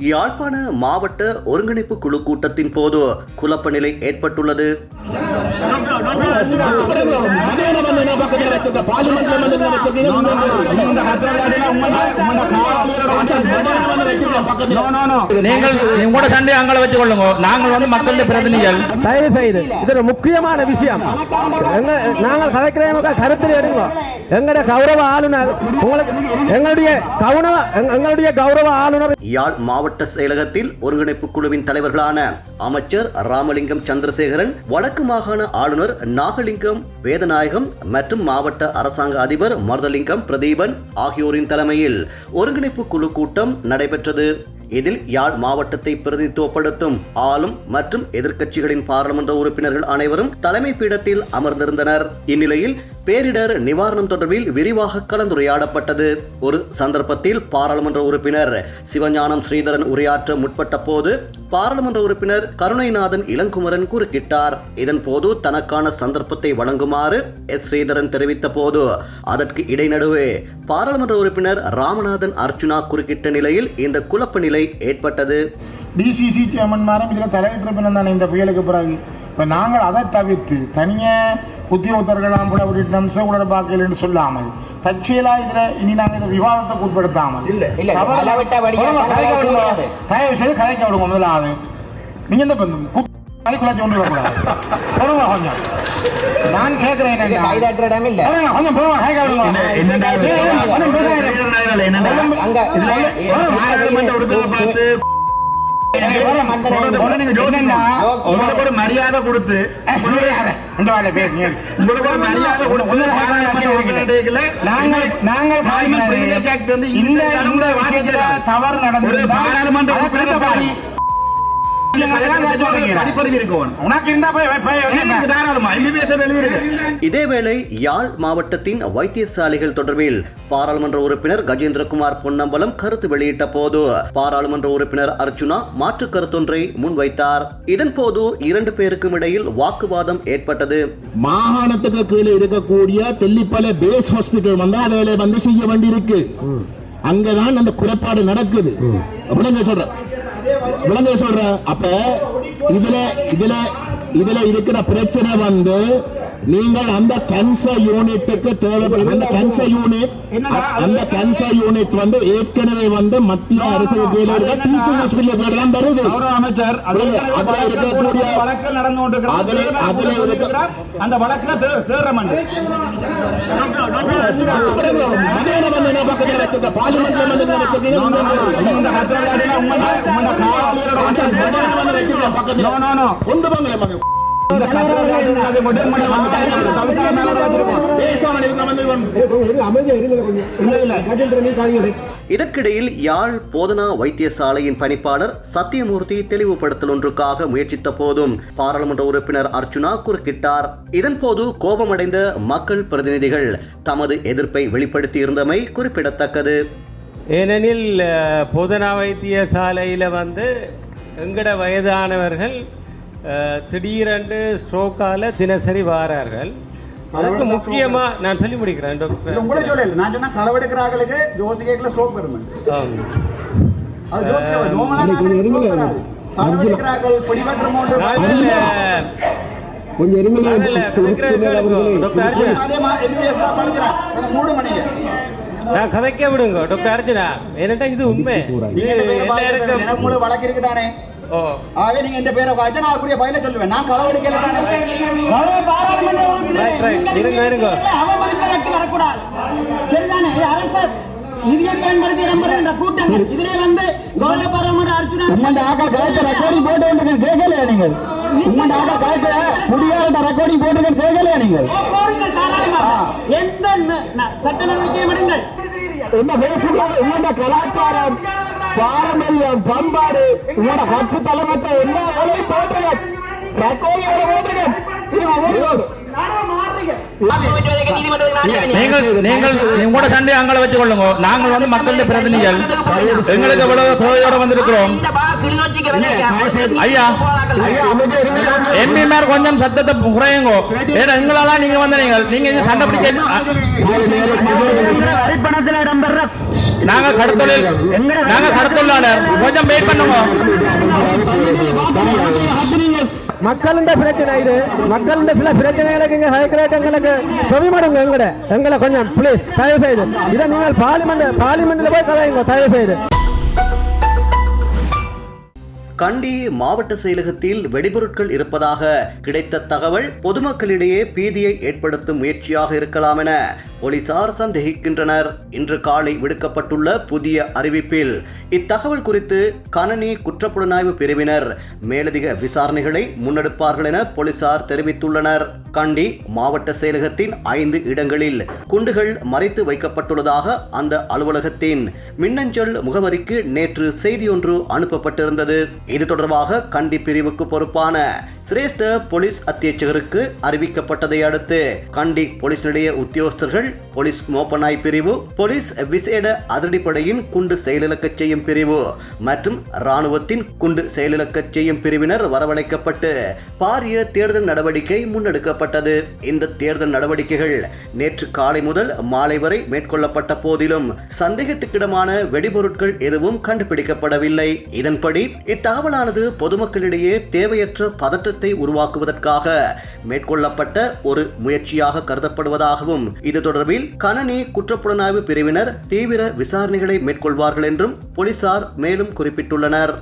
யாழ்ப்பாண மாவட்ட ஒருங்கிணைப்பு குழு கூட்டத்தின் போது குழப்ப நிலை ஏற்பட்டுள்ளது. நீங்கள் உங்களோட சண்டையை அங்கே வச்சு கொள்ளுங்க நாங்கள் வந்து மக்களுடைய பிரதிநிதிகள். தயவு செய்து இது ஒரு முக்கியமான விஷயம்? நாங்கள் கலைக்கிறவங்க கருத்தில் எடுங்க. எங்கட கௌரவ ஆளுநர் உங்களுக்கு எங்களுடைய கவுனவ எங்களுடைய கௌரவ ஆளுநர் யாழ் மாவட்ட செயலகத்தில் ஒருங்கிணைப்பு குழுவின் தலைவர்களான அமைச்சர் ராமலிங்கம் சந்திரசேகரன் வடக்கு மாகாண ஆளுநர் நாகலிங்கம் வேதநாயகம் மற்றும் மாவட்ட அரசாங்க அதிபர் மருதலிங்கம் பிரதீபன் ஆகியோரின் தலைமையில் ஒருங்கிணைப்பு குழு கூட்டம் நடைபெற்றது. இதில் யாழ் மாவட்டத்தை பிரதிநிதித்துவப்படுத்தும் ஆளும் மற்றும் எதிர்க்கட்சிகளின் பாராளுமன்ற உறுப்பினர்கள் அனைவரும் தலைமை பீடத்தில் அமர்ந்திருந்தனர். இந்நிலையில் பேரிடர் நிவாரணம் தொடர்பில் விரிவாக கலந்துரையாடப்பட்டது. ஒரு சந்தர்ப்பத்தில் பாராளுமன்ற உறுப்பினர் சிவஞானம் ஸ்ரீதரன் உரையாற்ற முற்பட்ட போது பாராளுமன்ற உறுப்பினர் கருணைநாதன் இளங்குமரன் குறுக்கிட்டார். இதன் போது தனக்கான சந்தர்ப்பத்தை வழங்குமாறு எஸ். ஸ்ரீதரன் தெரிவித்த போது அதற்கு இடைநடுவே பாராளுமன்ற உறுப்பினர் ராமநாதன் அர்ச்சுனா குறுக்கிட்ட நிலையில் இந்த குழப்ப நிலை ஏற்பட்டது. டிசிசி சேர்மன்மாரும் இதில் தலையிட்டிருப்பினம் தானே இந்த புயலுக்கு பிறகு. இப்போ நாங்கள் அதை தவிர்த்து தனியாக உத்தியோகத்தர்களாம் கூட ஒரு நிமிஷம் உங்களோட பார்க்கலன்னு சொல்லாமல் தற்செயலாக இதில் இனி நாங்கள் இந்த விவாதத்தை உட்படுத்தாமல். தயவு செய்து கலைக்க விடுங்க முதலாவது நீங்க இந்த மணிக்குள்ள கொண்டு வரக்கூடாது பொறுமை கொஞ்சம் நான் கேட்கிறேன் கொஞ்சம் பொறுமை கலைக்க விடுங்க உங்களுக்கு ஒரு மரியாதை கொடுத்து உங்களுக்கு ஒரு மரியாதை. நாங்கள் நாங்கள் இந்த தவறு ஒரு நடந்திருந்தா பாராளுமன்ற இதேவேளை யாழ் மாவட்டத்தின் வைத்தியசாலைகள் தொடர்பில் பாராளுமன்ற உறுப்பினர் கஜேந்திரகுமார் பொன்னம்பலம் கருத்து வெளியிட்ட போது பாராளுமன்ற உறுப்பினர் அர்ச்சுனா மாற்று கருத்தொன்றை முன்வைத்தார். இதன்போது இரண்டு பேருக்கும் இடையில் வாக்குவாதம் ஏற்பட்டது. மாகாணத்துக்கு கீழே இருக்கக்கூடிய தெல்லிப்பல பேஸ் ஹாஸ்பிட்டல் வந்து அதை வந்து செய்ய வேண்டியிருக்கு. அங்கதான் அந்த குறைபாடு நடக்குது. விளங்க சொல்ற விளங்க சொல்றேன். அப்ப இதுல இதுல இதுல இருக்கிற பிரச்சனை வந்து நீங்கள் அந்த கேன்சர் யூனிட்டுக்கு தேவைப்படும் அந்த கேன்சர் யூனிட் அந்த கேன்சர் யூனிட் வந்து ஏற்கனவே வந்து மத்திய அரசு டீச்சிங் ஹாஸ்பிட்டல் தான் வருது அமைச்சர் அதுல இருக்கக்கூடிய வழக்கு நடந்து அதுல அதுல இருக்க அந்த வழக்குல வந்து பக்கத்துல போங்களே மகன் இதற்கிடையில் யாழ் போதனா வைத்தியசாலையின் பணிப்பாளர் சத்தியமூர்த்தி தெளிவுபடுத்தல் ஒன்றுக்காக முயற்சித்த போதும் பாராளுமன்ற உறுப்பினர் அர்ச்சுனா குறுக்கிட்டார். இதன்போது கோபமடைந்த மக்கள் பிரதிநிதிகள் தமது எதிர்ப்பை வெளிப்படுத்தியிருந்தமை குறிப்பிடத்தக்கது. ஏனெனில் போதனா வைத்தியசாலையில் வந்து எங்கட வயதானவர்கள் திடீரென்று ஸ்ட்ரோக்கால தினசரி வாரார்கள். அதுக்கு முக்கியமா நான் சொல்லி முடிக்கிறேன் டாக்டர் உங்களை சொல்லல. நான் சொன்னா களவெடுக்கிறார்களுக்கு ஜோசிகைக்குள்ள ஸ்ட்ரோக் வரும். அது நோமலா களவெடுக்கிறார்கள் பிடிபற்று கொஞ்சம் நான் கதைக்க விடுங்க டாக்டர் அர்ஜுனா. ஏன்னா இது உண்மை. வழக்கு இருக்குதானே? ஆகவே நீங்க இந்த பேரை வாய்ச்சா நான் அதுக்குரிய பதில சொல்லுவேன் நான் களவெடுக்கல. அவமதிப்பதற்கு வரக்கூடாது. சரிதானே? அரசர் நிதியை பயன்படுத்தி நம்புகின்ற கூட்டங்கள். இதிலே வந்து கௌரவ பாராளுமன்ற அர்ஜுனா உம்மண்ட ஆக்கா காய்ச்ச ரெக்கார்டிங் போட்டு வந்து கேட்கலையா நீங்கள்? உம்மண்ட ஆக்கா காய்ச்ச குடியார ரெக்கார்டிங் போட்டு கேட்கலையா நீங்கள்? எந்த சட்ட நடவடிக்கையும் எடுங்கள். இந்த பேசுகிற உங்களோட கலாச்சாரம். பாரம்பரியம் பண்பாடு உங்களோட கட்சி தலைமத்தை எல்லா வேலையும் போட்டுங்க ரக்கோலியோட போட்டுங்க இது அவரோடு நீங்கள் நீங்கள் உங்களோட சண்டையை அங்கே வச்சு கொள்ளுங்க. நாங்கள் வந்து மக்களுடைய பிரதிநிதிகள். எங்களுக்கு எவ்வளவு தேவையோட வந்திருக்கிறோம். ஐயா. எம்பி மேர் கொஞ்சம் சத்தத்தை குறையுங்க. ஏன்னா எங்களால நீங்க வந்து நீங்கள் நீங்க சண்டை இடம்பெற நாங்க கடத்தொழில் நாங்க கடத்தொழிலாளர். கொஞ்சம் வெயிட் பண்ணுங்க. மக்களின் பிரச்சனை இது. மக்களின் சில பிரச்சனைகளுக்கு இங்க ஹைகரேட் எங்களுக்கு செவிமடுங்க எங்கட. எங்களை கொஞ்சம் ப்ளீஸ் தயவு செய்து இதை நீங்கள் பார்லிமெண்ட் பார்லிமெண்ட்ல போய் கதைங்க தயவு செய்து கண்டி மாவட்ட செயலகத்தில் வெடிபொருட்கள் இருப்பதாக கிடைத்த தகவல் பொதுமக்களிடையே பீதியை ஏற்படுத்தும் முயற்சியாக இருக்கலாம் என போலீசார் சந்தேகிக்கின்றனர். இன்று காலை விடுக்கப்பட்டுள்ள புதிய அறிவிப்பில் இத்தகவல் குறித்து கணனி குற்றப்புலனாய்வு பிரிவினர் மேலதிக விசாரணைகளை முன்னெடுப்பார்கள் என போலீசார் தெரிவித்துள்ளனர். கண்டி மாவட்ட செயலகத்தின் ஐந்து இடங்களில் குண்டுகள் மறைத்து வைக்கப்பட்டுள்ளதாக அந்த அலுவலகத்தின் மின்னஞ்சல் முகவரிக்கு நேற்று செய்தியொன்று அனுப்பப்பட்டிருந்தது. இது தொடர்பாக கண்டி பிரிவுக்கு பொறுப்பான சிரேஷ்ட போலீஸ் அத்தியட்சகருக்கு அறிவிக்கப்பட்டதை அடுத்து கண்டி போலீஸ் நிலைய உத்தியோகஸ்தர்கள் போலீஸ் மோப்பநாய் பிரிவு போலீஸ் விசேட அதிரடிப்படையின் குண்டு செயலிழக்கச் செய்யும் பிரிவு மற்றும் இராணுவத்தின் குண்டு செயலிழக்கச் செய்யும் பிரிவினர் வரவழைக்கப்பட்டு பாரிய தேர்தல் நடவடிக்கை முன்னெடுக்கப்பட்டது. இந்த தேர்தல் நடவடிக்கைகள் நேற்று காலை முதல் மாலை வரை மேற்கொள்ளப்பட்ட போதிலும் சந்தேகத்துக்கிடமான வெடிபொருட்கள் எதுவும் கண்டுபிடிக்கப்படவில்லை. இதன்படி இத்தகவலானது பொதுமக்களிடையே தேவையற்ற பதற்ற பதற்றத்தை உருவாக்குவதற்காக மேற்கொள்ளப்பட்ட ஒரு முயற்சியாக கருதப்படுவதாகவும் இது தொடர்பில் கணனி குற்றப்புலனாய்வு பிரிவினர் தீவிர விசாரணைகளை மேற்கொள்வார்கள் என்றும் போலீசார் மேலும் குறிப்பிட்டுள்ளனர்.